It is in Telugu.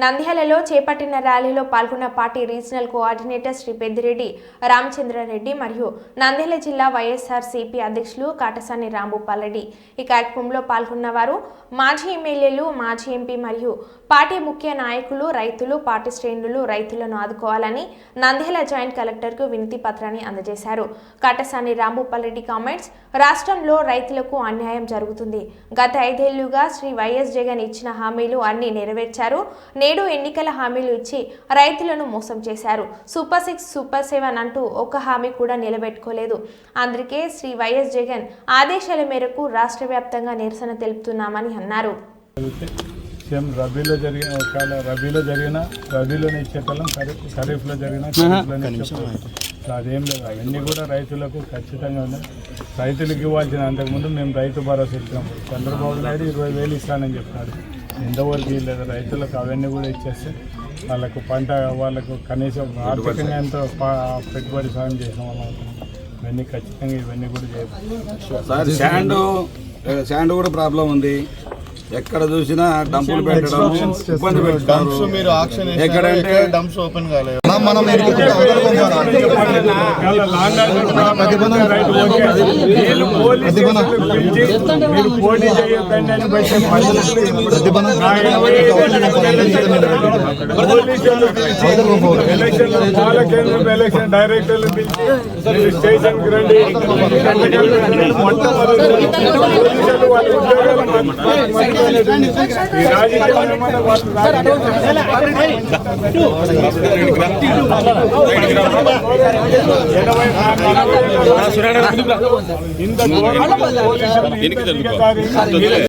నంద్యాలలో చేపట్టిన ర్యాలీలో పాల్గొన్న party regional coordinator Shri Peddireddy Ramachandra Reddy మరియు నంద్యాల జిల్లా వైఎస్ఆర్ సిపి అధ్యక్షులు కాటసాని రాంభూపాలరెడ్డి ఈ కార్యక్రమంలో పాల్గొన్న వారు మాజీ ఎమ్మెల్యేలు మాజీ ఎంపీ మరియు పార్టీ ముఖ్య నాయకులు రైతులు పార్టీ శ్రేణులు రైతులను ఆదుకోవాలని నంద్యాల జాయింట్ కలెక్టర్కు వినతి పత్రాన్ని అందజేశారు. కాటసాని రాంభూపాలరెడ్డి కామెంట్స్ రాష్ట్రంలో రైతులకు అన్యాయం జరుగుతుంది. గత ఐదేళ్ళుగా శ్రీ వైఎస్ జగన్ ఇచ్చిన హామీలు అన్ని నెరవేర్చారు. నేడు ఎన్నికల హామీలు ఇచ్చి రైతులను మోసం చేశారు. సూపర్ సిక్స్ సూపర్ సెవెన్ అంటూ ఒక్క హామీ కూడా నిలబెట్టుకోలేదు. అందుకే శ్రీ వైఎస్ జగన్ ఆదేశాల మేరకు రాష్ట్ర వ్యాప్తంగా నిరసన తెలుపుతున్నామని అన్నారు. సేమ్ రబీలో జరిగిన ఒకవేళ రబీలో జరిగిన రబీలోనే ఇచ్చేటోళ్ళం ఖరీఫ్ ఖరీఫ్లో జరిగిన ఖరీఫ్లోనే అదేం లేదు. అవన్నీ కూడా రైతులకు ఖచ్చితంగా ఉన్నాయి. రైతులకు ఇవ్వాల్సిన అంతకుముందు మేము రైతు భరోసా ఇచ్చినప్పుడు చంద్రబాబు నాయుడు ఇరవై వేలు ఇస్తానని చెప్పినాడు ఎంతవరకు లేదు రైతులకు అవన్నీ కూడా ఇచ్చేస్తే వాళ్ళకు పంట వాళ్ళకు కనీసం ఆర్థికంగా ఎంతో పా- పెట్టుబడి సాయం చేసిన వాళ్ళం ఇవన్నీ ఖచ్చితంగా ఇవన్నీ కూడా చేయాలి సార్ శాండ్ శాండ్ కూడా ప్రాబ్లం ఉంది. ఎక్కడ చూసినా డంపులు పెట్టడం ఇబ్బంది ఆక్షన్ ఎక్కడంటే డంప్స్ ఓపెన్ కాలేదు. పాల కేంద్రం ఎలక్షన్ డైరెక్టర్లు పిలిచి మీరు స్టేషన్కి రండి. మొట్టమొదటి వాళ్ళ ఉద్యోగాలు ఈ రాజకీయం ఇంత